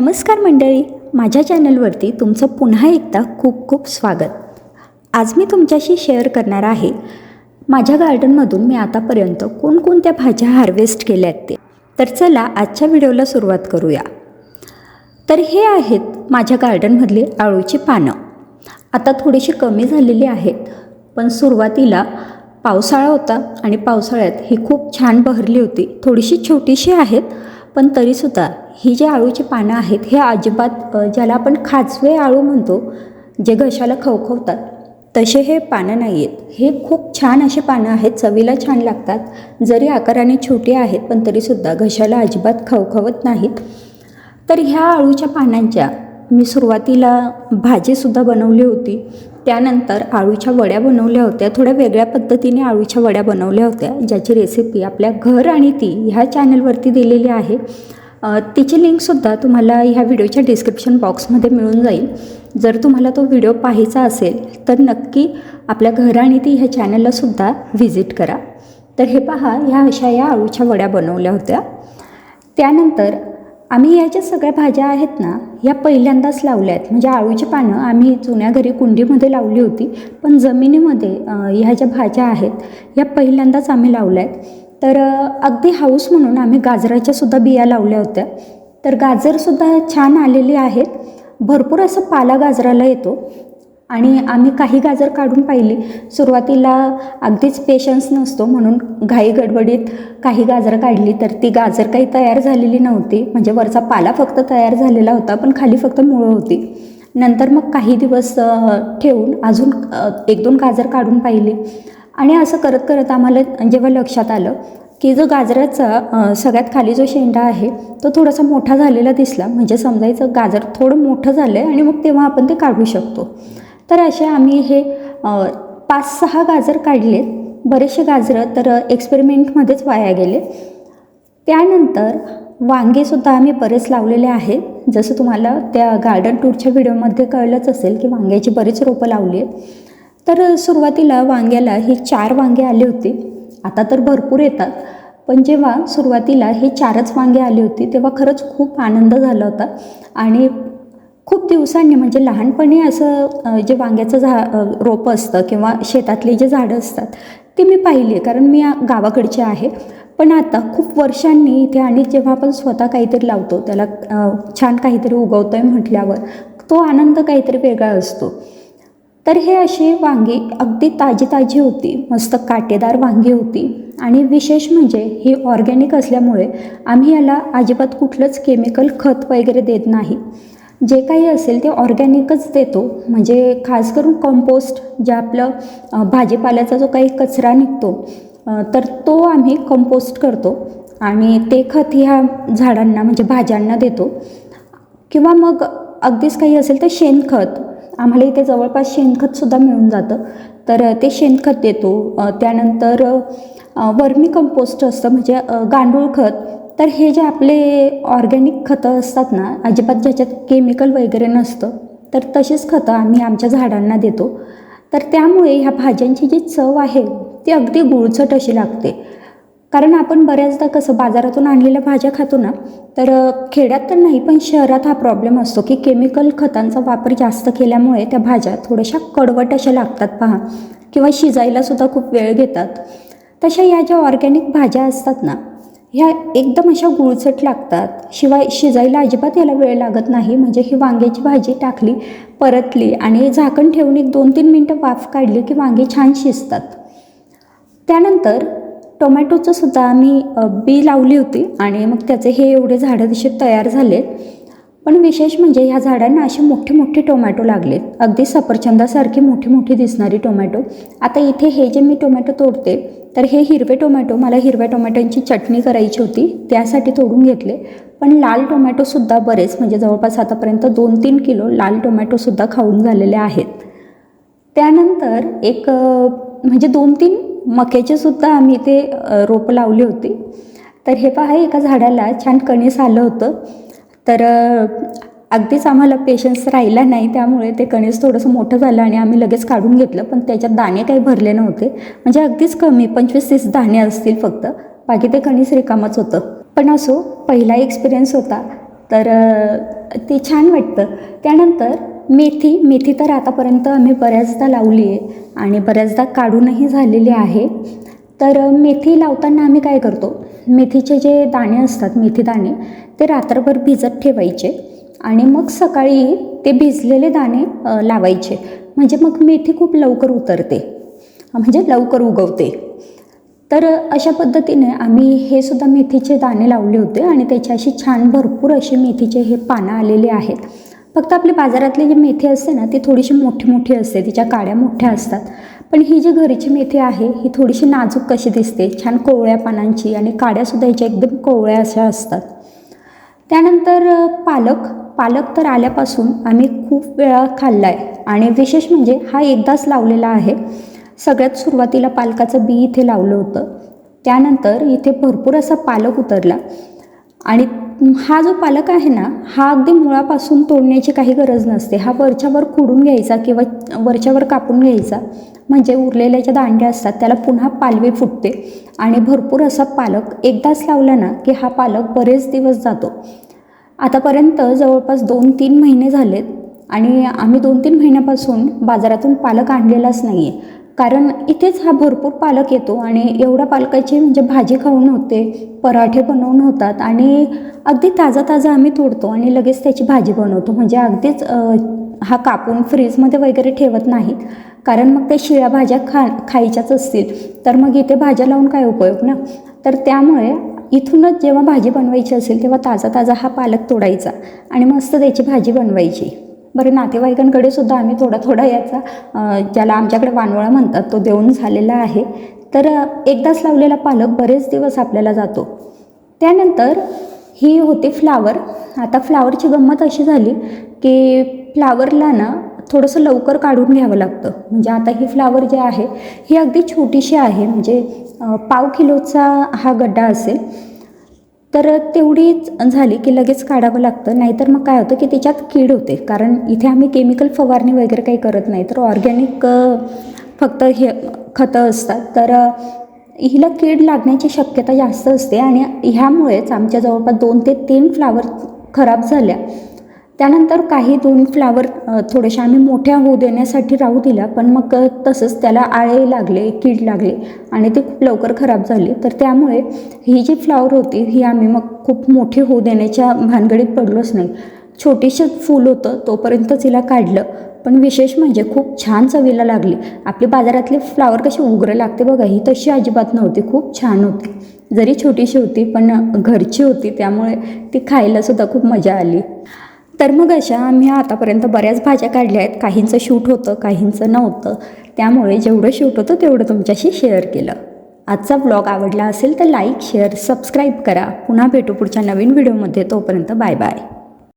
नमस्कार मंडळी माझ्या चॅनलवरती तुमचं पुन्हा एकदा खूप खूप स्वागत. आज मी तुमच्याशी शेअर करणार आहे माझ्या गार्डनमधून मी आतापर्यंत कोणकोणत्या भाज्या हार्वेस्ट केल्या आहेत ते. तर चला आजच्या व्हिडिओला सुरुवात करूया. तर हे आहेत माझ्या गार्डनमधले आळूची पानं. आता थोडीशी कमी झालेली आहेत पण सुरुवातीला पावसाळा होता आणि पावसाळ्यात ही खूप छान बहरली होती. थोडीशी छोटीशी आहेत पण तरीसुद्धा ही जी आळूची पानं आहेत हे अजिबात ज्याला आपण खाजवे आळू म्हणतो जे घशाला खवखवतात तसे हे पानं नाही आहेत हे खूप छान असे पानं आहेत चवीला छान लागतात. जरी आकाराने छोटी आहेत पण तरीसुद्धा घशाला अजिबात खवखवत नाहीत. तर ह्या आळूच्या पानांच्या मी सुरुवातीला भाजीसुद्धा बनवली होती. त्यानंतर आळूच्या वड्या बनवल्या होत्या थोड्या वेगळ्या पद्धतीने आळूच्या वड्या बनवल्या होत्या ज्याची रेसिपी आपल्या घर आणि ती ह्या चॅनलवरती दिलेली आहे. तिची लिंकसुद्धा तुम्हाला ह्या व्हिडिओच्या डिस्क्रिप्शन बॉक्समध्ये मिळून जाईल. जर तुम्हाला तो व्हिडिओ पाहायचा असेल तर नक्की आपल्या घर आणि ती ह्या चॅनललासुद्धा व्हिजिट करा. तर हे पहा ह्या अशा या आळूच्या वड्या बनवल्या होत्या. त्यानंतर आम्ही ह्या ज्या सगळ्या भाज्या आहेत ना ह्या पहिल्यांदाच लावल्या आहेत. म्हणजे आळूची पानं आम्ही जुन्या घरी कुंडीमध्ये लावली होती पण जमिनीमध्ये ह्या ज्या भाज्या आहेत ह्या पहिल्यांदाच आम्ही लावल्या आहेत. तर अगदी हाऊस म्हणून आम्ही गाजराच्या सुद्धा बिया लावल्या होत्या. तर गाजरसुद्धा छान आलेली आहेत. भरपूर असं पाला गाजराला येतो. आणि आम्ही काही गाजर काढून पाहिली. सुरुवातीला अगदीच पेशन्स नसतो म्हणून घाई गडबडीत काही गाजरं काढली. तर ती गाजर काही तयार झालेली नव्हती. म्हणजे वरचा पाला फक्त तयार झालेला होता पण खाली फक्त मुळं होती. नंतर मग काही दिवस ठेवून अजून एक दोन गाजर काढून पाहिली. आणि असं करत करत आम्हाला जेव्हा लक्षात आलं की जो गाजराचा सगळ्यात खाली जो शेंडा आहे तो थोडासा मोठा झालेला दिसला. म्हणजे समजायचं गाजर थोडं मोठं झालं आहे आणि मग तेव्हा आपण ते काढू शकतो. तर असे आम्ही हे पाच सहा गाजर काढले. बरेचसे गाजरं तर एक्सपेरिमेंटमध्येच वाया गेले. त्यानंतर वांगेसुद्धा आम्ही बरेच लावलेले आहेत. जसं तुम्हाला त्या गार्डन टूरच्या व्हिडिओमध्ये कळलंच असेल की वांग्याची बरीच रोपं लावली आहेत. तर सुरुवातीला वांग्याला हे चार वांगे आले होते. आता तर भरपूर येतात. पण जेव्हा सुरुवातीला हे चारच वांगे आले होते तेव्हा खरंच खूप आनंद झाला होता. आणि खूप दिवसांनी म्हणजे लहानपणी असं जे वांग्याचं झा रोपं असतं किंवा शेतातली जे झाडं असतात ते मी पाहिली कारण मी गावाकडचे गावाकडची आहे. पण आता खूप वर्षांनी इथे आणि जेव्हा आपण स्वतः काहीतरी लावतो त्याला छान काहीतरी उगवतो आहे म्हटल्यावर तो आनंद काहीतरी वेगळा असतो. तर हे अशी वांगी अगदी ताजी ताजी होती मस्त काटेदार वांगी होती. आणि विशेष म्हणजे ही ऑर्गॅनिक असल्यामुळे आम्ही याला अजिबात कुठलंच केमिकल खत वगैरे देत नाही. जे काही असेल ते ऑर्गॅनिकच देतो. म्हणजे खास करून कंपोस्ट जे आपलं भाजीपाल्याचा जो काही कचरा निघतो तर तो आम्ही कंपोस्ट करतो. आणि ते खत ह्या झाडांना म्हणजे भाज्यांना देतो. किंवा मग अगदीच काही असेल तर शेणखत. आम्हाला इथे जवळपास शेणखतसुद्धा मिळून जातं. तर ते शेणखत देतो. त्यानंतर वर्मी कंपोस्ट असतं म्हणजे गांडूळ खत. तर हे जे आपले ऑर्गॅनिक खतं असतात ना अजिबात ज्याच्यात केमिकल वगैरे नसतं तर तशीच खतं आम्ही आमच्या झाडांना देतो. तर त्यामुळे ह्या भाज्यांची जी चव आहे ती अगदी गुळचट अशी लागते. कारण आपण बऱ्याचदा कसं बाजारातून आणलेल्या भाज्या खातो ना तर खेड्यात तर नाही पण शहरात हा प्रॉब्लेम असतो की केमिकल खतांचा वापर जास्त केल्यामुळे त्या भाज्या थोड्याशा कडवट अशा लागतात पहा. किंवा शिजायलासुद्धा खूप वेळ घेतात. तशा या ज्या ऑर्गॅनिक भाज्या असतात ना ह्या एकदम अशा गुळचट लागतात. शिवाय शिजायला अजिबात याला वेळ लागत नाही. म्हणजे ही वांग्याची भाजी टाकली परतली आणि झाकण ठेवून एक दोन तीन मिनटं वाफ काढली की वांगी छान शिजतात. त्यानंतर टोमॅटोचं सुद्धा आम्ही बी लावली होती आणि मग त्याचे हे एवढे झाडं तसे तयार झाले पण विशेष म्हणजे ह्या झाडांना असे मोठे मोठे टोमॅटो लागलेत. अगदी सफरचंदासारखी मोठी मोठी दिसणारी टोमॅटो. आता इथे हे जे मी टोमॅटो तोडते तर हे हिरवे टोमॅटो मला हिरव्या टोमॅटोंची चटणी करायची होती त्यासाठी तोडून घेतले. पण लाल टोमॅटोसुद्धा बरेच म्हणजे जवळपास आतापर्यंत दोन तीन किलो लाल टोमॅटोसुद्धा खाऊन झालेले आहेत. त्यानंतर एक म्हणजे दोन तीन मक्याचे सुद्धा आम्ही ते रोपं लावली होती. तर हे पहा एका झाडाला छान कणीस आलं होतं. तर अगदीच आम्हाला पेशन्स राहिला नाही त्यामुळे ते कणीस थोडंसं मोठं झालं आणि आम्ही लगेच काढून घेतलं पण त्याच्यात दाणे काही भरले नव्हते. म्हणजे अगदीच कमी पंचवीस तीस दाणे असतील फक्त. बाकी ते कणीस रिकामच होतं. पण असो पहिला एक्सपिरियन्स होता. तर ते छान वाटतं. त्यानंतर मेथी मेथी तर आतापर्यंत आम्ही बऱ्याचदा लावली आहे आणि बऱ्याचदा काढूनही झालेली आहे. तर मेथी लावताना आम्ही काय करतो? मेथीचे जे दाणे असतात मेथी दाणे ते रात्रभर भिजत ठेवायचे आणि मग सकाळी ते भिजलेले दाणे लावायचे. म्हणजे मग मेथी खूप लवकर उतरते. म्हणजे लवकर उगवते. तर अशा पद्धतीने आम्ही हे सुद्धा मेथीचे दाणे लावले होते आणि त्याची अशी छान भरपूर अशी मेथीचे हे पानं आलेले आहेत. फक्त आपली बाजारातली जी मेथी असते ना ती थोडीशी मोठी मोठी असते तिच्या काड्या मोठ्या असतात. पण ही जी घरीची मेथी आहे ही थोडीशी नाजूक कशी दिसते छान कोवळ्या पानांची आणि काड्यासुद्धा हिच्या एकदम कोवळ्या अशा असतात. त्यानंतर पालक. पालक तर आल्यापासून आम्ही खूप वेळा खाल्ला आहे आणि विशेष म्हणजे हा एकदाच लावलेला आहे. सगळ्यात सुरुवातीला पालकाचं बी इथे लावलं होतं. त्यानंतर इथे भरपूर असा पालक उतरला. आणि हा जो पालक आहे ना हा अगदी मुळापासून तोडण्याची काही गरज नसते. हा वरच्यावर खुडून घ्यायचा किंवा वरच्यावर कापून घ्यायचा. म्हणजे उरलेल्या ज्या दांड्या असतात त्याला पुन्हा पालवी फुटते. आणि भरपूर असा पालक एकदाच लावला ना की हा पालक बरेच दिवस जातो. आतापर्यंत जवळपास दोन तीन महिने झालेत. आणि आम्ही दोन तीन महिन्यापासून बाजारातून पालक आणलेलाच नाही आहे कारण इथेच हा भरपूर पालक येतो आणि एवढ्या पालकाची म्हणजे भाजी खाऊन होते पराठे बनवून होतात आणि अगदी ताजा ताजा आम्ही तोडतो आणि लगेच त्याची भाजी बनवतो. म्हणजे अगदीच हा कापून फ्रीजमध्ये वगैरे ठेवत नाहीत. कारण मग त्या शिळ्या भाज्या खा खायच्याच असतील. तर मग इथे भाज्या लावून काय उपयोग ना? तर त्यामुळे इथूनच जेव्हा भाजी बनवायची असेल तेव्हा ताजा ताजा हा पालक तोडायचा आणि मस्त त्याची भाजी बनवायची. बरं नातेवाईकांकडे सुद्धा आम्ही थोडा थोडा याचा ज्याला आमच्याकडे वानवळा म्हणतात तो देऊन झालेला आहे. तर एकदाच लावलेला पालक बरेच दिवस आपल्याला जातो. त्यानंतर ही होती फ्लावर. आता फ्लावरची गंमत अशी झाली की फ्लावरला ना थोडंसं लवकर काढून घ्यावं लागतं. म्हणजे आता ही फ्लावर जे आहे ही अगदी छोटीशी आहे. म्हणजे पाव किलोचा हा गड्डा असेल. तर तेवढीच झाली की लगेच काढावं लागतं. नाहीतर मग काय होतं की त्याच्यात कीड होते. कारण इथे आम्ही केमिकल फवारणी वगैरे काही करत नाही. तर ऑर्गॅनिक फक्त हे खतं असतात. तर हिला कीड लागण्याची शक्यता जास्त असते. आणि ह्यामुळेच आमच्या जवळपास दोन ते तीन फ्लावर खराब झाल्या. त्यानंतर काही दोन फ्लावर थोडेशा थोड्याशा आम्ही मोठ्या होऊ देण्यासाठी राहू दिल्या पण मग तसंच त्याला आळे लागले कीड लागले आणि ते खूप लवकर खराब झाले. तर त्यामुळे ही जी फ्लावर होती ही आम्ही मग खूप मोठी होऊ देण्याच्या भानगडीत पडलोच नाही. छोटीशी फूल होतं तोपर्यंतच तिला काढलं पण विशेष म्हणजे खूप छान चवीला लागली. आपली बाजारातली फ्लावर कशी उग्र लागते बघा ही तशी अजिबात नव्हती खूप छान होती. जरी छोटीशी होती पण घरची होती त्यामुळे ती खायलासुद्धा खूप मजा आली. तर मग अशा आम्ही आतापर्यंत बऱ्याच भाज्या काढल्या आहेत. काहींचं शूट होतं काहींचं नव्हतं. त्यामुळे जेवढं शूट होतं तेवढं तुमच्याशी शेअर केलं. आजचा ब्लॉग आवडला असेल तर लाईक शेअर सबस्क्राईब करा. पुन्हा भेटू पुढच्या नवीन व्हिडिओमध्ये तोपर्यंत बाय बाय